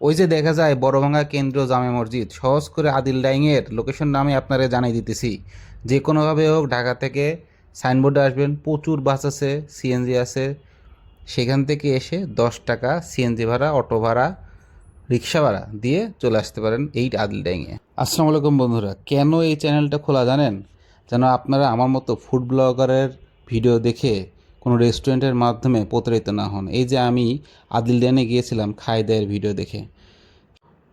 ওই যে দেখা যায়, বড়ভাঙ্গা কেন্দ্রীয় জামে মসজিদ। সহজ করে আদিল ডাইংয়ের লোকেশন নামে আপনারা জানাই দিতেছি। যে কোনোভাবে হোক ঢাকা থেকে সাইনবোর্ডে আসবেন, প্রচুর বাস আছে, সিএনজি আছে। সেখান থেকে এসে দশ টাকা সিএনজি ভাড়া, অটো ভাড়া, রিক্সা ভাড়া দিয়ে চলে আসতে পারেন এই আদিল ডাইংয়ে। আসসালামু আলাইকুম বন্ধুরা, কেন এই চ্যানেলটা খোলা জানেন? যেন আপনারা আমার মতো ফুড ব্লগারের ভিডিও দেখে কোনো রেস্টুরেন্টের মাধ্যমে প্রতারিত না হন। এই যে আমি আদিল ডাইনে গিয়েছিলাম খাই দায়ের ভিডিও দেখে।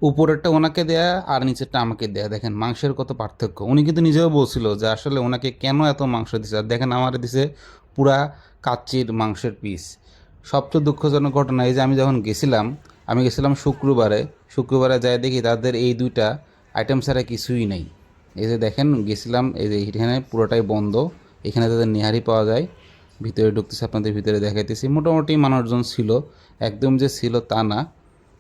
উপরেরটা ওনাকে দেয়া আর নিচেরটা আমাকে দেয়া। দেখেন, মাংসের কত পার্থক্য। উনি কিন্তু নিজেও বলছিল যে আসলে ওনাকে কেন এত মাংস দিছে? আর দেখেন, আমার দিছে পুরা কাচ্চির মাংসের পিস সবচেয়ে দুঃখজনক ঘটনা এই যে আমি যখন গেছিলাম, আমি গেছিলাম শুক্রবারে। শুক্রবারে যাই দেখি তাদের এই দুইটা আইটেম ছাড়া কিছুই নেই। এই যে দেখেন, গেছিলাম, এই যে এখানে পুরোটাই বন্ধ। এখানে তাদের নেহারি পাওয়া যায়। ভিতরে ঢুকতেছে, আপনাদের ভিতরে দেখাইতেছি। মোটামুটি মানুষজন ছিল, একদম যে ছিল তা না।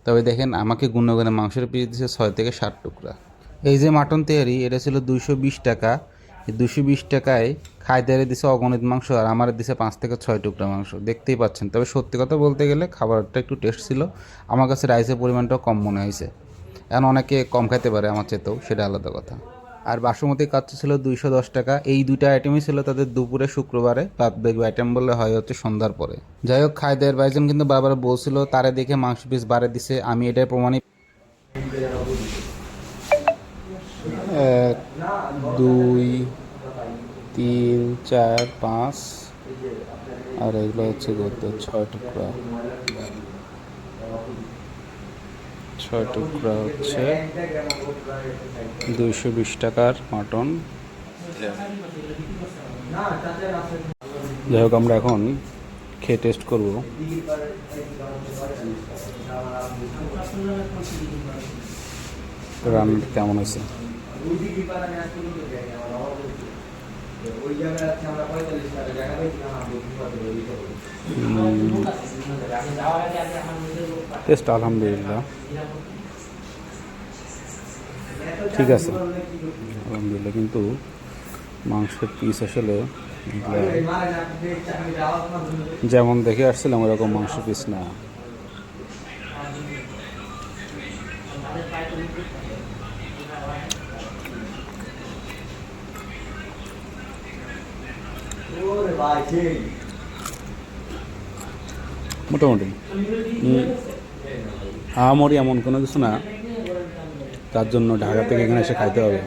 তবে দেখেন, আমাকে গুনে মাংসের পিস দিছে ছয় থেকে ষাট টুকরা। এই যে মাটন তৈরি এটা ছিল দুইশো বিশ টাকা। দুশো বিশ টাকায় খাইদারে দিছে অগণিত মাংস আর আমার দিছে পাঁচ থেকে ছয় টুকরা মাংস। দেখতেই পাচ্ছেন। তবে সত্যি কথা বলতে গেলে খাবারটা একটু টেস্ট ছিল। আমার কাছে রাইসের পরিমাণটাও কম মনে হয়েছে। এখন অনেকে কম খাইতে পারে, আমার চেতেও, সেটা আলাদা কথা। আর বাসমতি কাচ্চি ছিল দুইশো দশ টাকা। এই দুইটা আইটেমই ছিল তাদের দুপুরে, শুক্রবারে। বাদ বাকি আইটেম বললে হয় হচ্ছে সন্ধ্যার পরে। যাই হোক খাইদের বাইজন কিন্তু বারবার বলছিল, তারে দেখে মাংস পিস বাড়ে দিছে, আমি এটাই প্রমাণিত এক, দুই, তিন, চার, পাঁচ, আর এগুলো হচ্ছে কত ছয় টুকরা ছয় টুকরা হচ্ছে দুইশো বিশ টাকার মাটন। যাই হোক, আমরা এখন খেয়ে টেস্ট করব। রান্নাটা কেমন আছে টেস্ট আলহামদুলিল্লাহ। ঠিক আছে। আলহামদুলিল্লাহ, কিন্তু মাংসের পিস আসলে যেমন দেখে আসছিলাম, ওরকম মাংস পিস না। মোটামুটি। আমারই এমন কোনো কিছু না। তার জন্য ঢাকা থেকে এখানে এসে খাইতে হবে।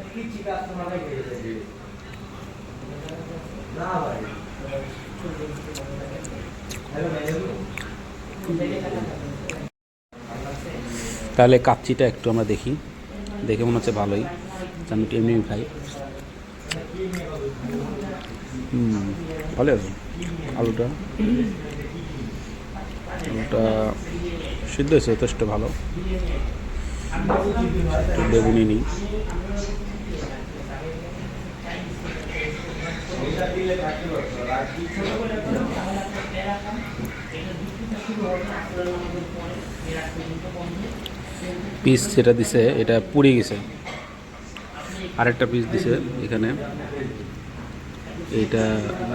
তাহলে কাচ্চিটা একটু আমরা দেখি। দেখে মনে হচ্ছে ভালোই। আমি এমনি খাই হুম ভালো আছে? আলুটা? আলুটা সিদ্ধ হয়েছে, যথেষ্ট ভালো। বেগুনি নিই। পিস যেটা দিছে, এটা পুড়ে গেছে। আরেকটা পিস দিছে এখানে। এইটা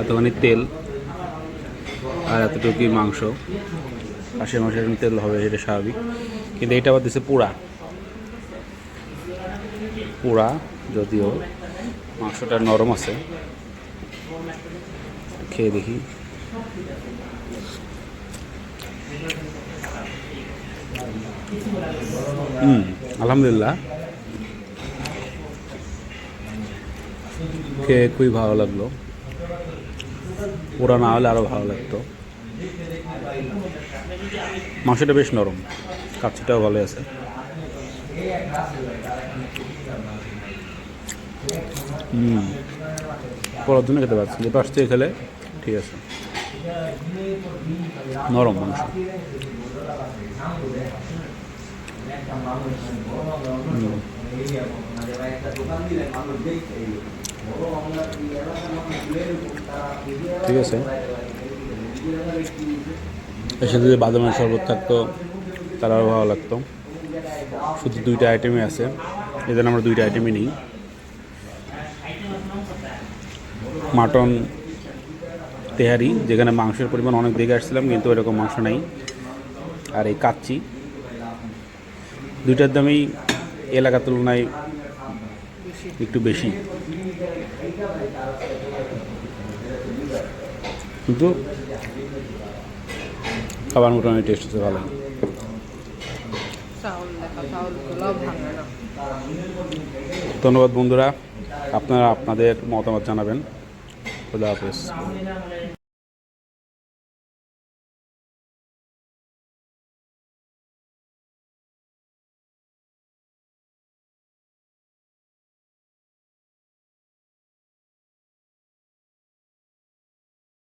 এতখানি তেল আর এতটুকুই মাংস। হাঁসের মাংসের তেল হবে এটা স্বাভাবিক। কিন্তু এটা আবার দিছে পোড়া। পোড়া যদিও মাংসটা নরম আছে। খেয়ে দেখি। হুম আলহামদুলিল্লাহ। খেয়ে খুবই ভালো লাগল। ওরা না হলে আরও ভালো লাগতো। মাংসটা বেশ নরম কাচ্ছিটাও ভালো আছে। হুম পরের জন্য খেতে পারছি। যে পাশ থেকে খেলে ঠিক আছে। নরম মাংস। ঠিক আছে। এর সাথে যদি বাদামের শরবত থাকতো, তার আরও ভালো লাগতো। শুধু দুইটা আইটেমই আছে। এদের আমরা দুইটা আইটেমই নিই। মাটন তেহারি, যেখানে মাংসের পরিমাণ অনেক দেখে আসছিলাম, কিন্তু এরকম মাংস নেই। আর এই কাচ্চি। দুইটার দামই এলাকার তুলনায় একটু বেশি। কিন্তু খাবার মোটামুটি টেস্ট হচ্ছে ভালো ধন্যবাদ বন্ধুরা আপনারা আপনাদের মতামত জানাবেন। খুদা হাফেজ।